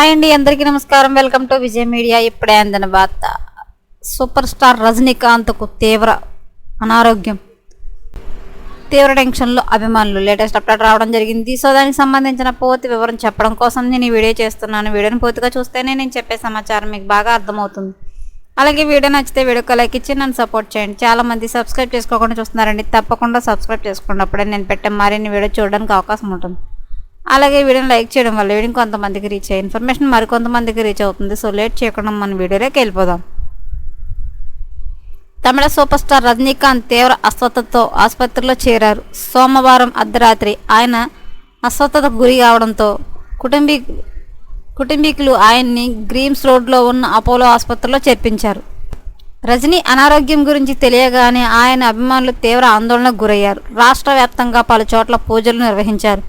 Hi అండి అందరికీ నమస్కారం. Welcome to Vijay media. ఇప్పుడే అందిన వార్త. సూపర్ స్టార్ రజనీకాంత్కు తీవ్ర అనారోగ్యం. తీవ్ర టెన్షన్లో అభిమానులు. లేటెస్ట్ అప్డేట్ రావడం జరిగింది. సో దానికి సంబంధించిన పూర్తి వివరం చెప్పడం కోసం నేను ఈ వీడియో చేస్తున్నాను. వీడియోని పూర్తిగా చూస్తేనే నేను చెప్పే సమాచారం మీకు బాగా అర్థమవుతుంది. అలాగే వీడియో నచ్చితే వీడియోకి లైక్ ఇచ్చి నన్ను సపోర్ట్ చేయండి. చాలా మంది సబ్స్క్రైబ్ చేసుకోకుండా చూస్తున్నారండి. తప్పకుండా సబ్స్క్రైబ్ చేసుకోండి అప్పుడే నేను పెట్టే మరిన్ని వీడియో చూడడానికి అవకాశం ఉంటుంది. అలాగే వీడియోని లైక్ చేయడం వల్ల వీడియో కొంతమందికి రీచ్ అయ్యే ఇన్ఫర్మేషన్ మరికొంతమందికి రీచ్ అవుతుంది. సో లేట్ చేయకుండా మన వీడియోలోకి వెళ్ళిపోదాం. తమిళ సూపర్ స్టార్ రజనీకాంత్ తీవ్ర అస్వస్థతతో ఆసుపత్రిలో చేరారు. సోమవారం అర్ధరాత్రి ఆయన అస్వస్థతకు గురి కావడంతో కుటుంబీ కుటుంబీకులు ఆయన్ని గ్రీమ్స్ రోడ్లో ఉన్న అపోలో ఆసుపత్రిలో చేర్పించారు. రజనీ అనారోగ్యం గురించి తెలియగానే ఆయన అభిమానులు తీవ్ర ఆందోళనకు గురయ్యారు. రాష్ట్ర వ్యాప్తంగా పలు చోట్ల పూజలు నిర్వహించారు.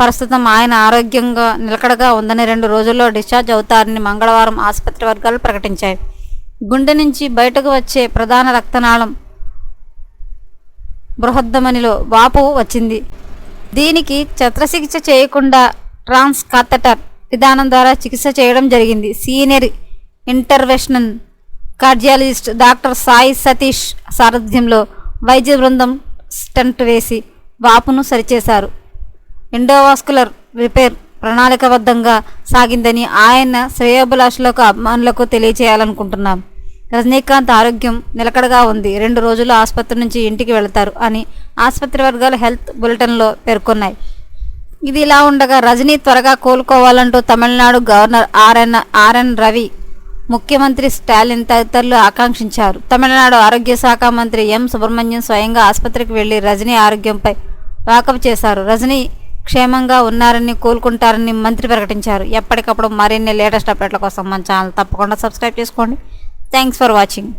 ప్రస్తుతం ఆయన ఆరోగ్యంగా నిలకడగా ఉందని రెండు రోజుల్లో డిశ్చార్జ్ అవుతారని మంగళవారం ఆసుపత్రి వర్గాలు ప్రకటించాయి. గుండె నుంచి బయటకు వచ్చే ప్రధాన రక్తనాళం బృహద్దమనిలో వాపు వచ్చింది. దీనికి చిత్రచికిత్స చేయకుండా ట్రాన్స్ కాథటర్ విధానం ద్వారా చికిత్స చేయడం జరిగింది. Senior interventional cardiologist doctor Sai Satish సారథ్యంలో వైద్య బృందం స్టంట్ వేసి వాపును సరిచేశారు. ఎండోవాస్కులర్ రిపేర్ ప్రణాళికబద్ధంగా సాగిందని ఆయన శ్రేయోభిలాషులకు అభిమానులకు తెలియచేయాలనుకుంటున్నాం. రజనీకాంత్ ఆరోగ్యం నిలకడగా ఉంది. రెండు రోజులు ఆసుపత్రి నుంచి ఇంటికి వెళతారు అని ఆసుపత్రి వర్గాలు హెల్త్ బులెటిన్లో పేర్కొన్నాయి. ఇది ఇలా ఉండగా రజనీ త్వరగా కోలుకోవాలంటూ Tamil Nadu governor R N R N Ravi ముఖ్యమంత్రి స్టాలిన్ తదితరులు ఆకాంక్షించారు. తమిళనాడు ఆరోగ్య శాఖ మంత్రి ఎం సుబ్రహ్మణ్యం స్వయంగా ఆసుపత్రికి వెళ్ళి రజనీ ఆరోగ్యంపై వాకప్ చేశారు. రజనీ క్షేమంగా ఉన్నారని కోలుకుంటారని మంత్రి ప్రకటించారు. ఎప్పటికప్పుడు మరిన్ని లేటెస్ట్ అప్డేట్ల కోసం మన ఛానల్ తప్పకుండా సబ్స్క్రైబ్ చేసుకోండి. Thanks for watching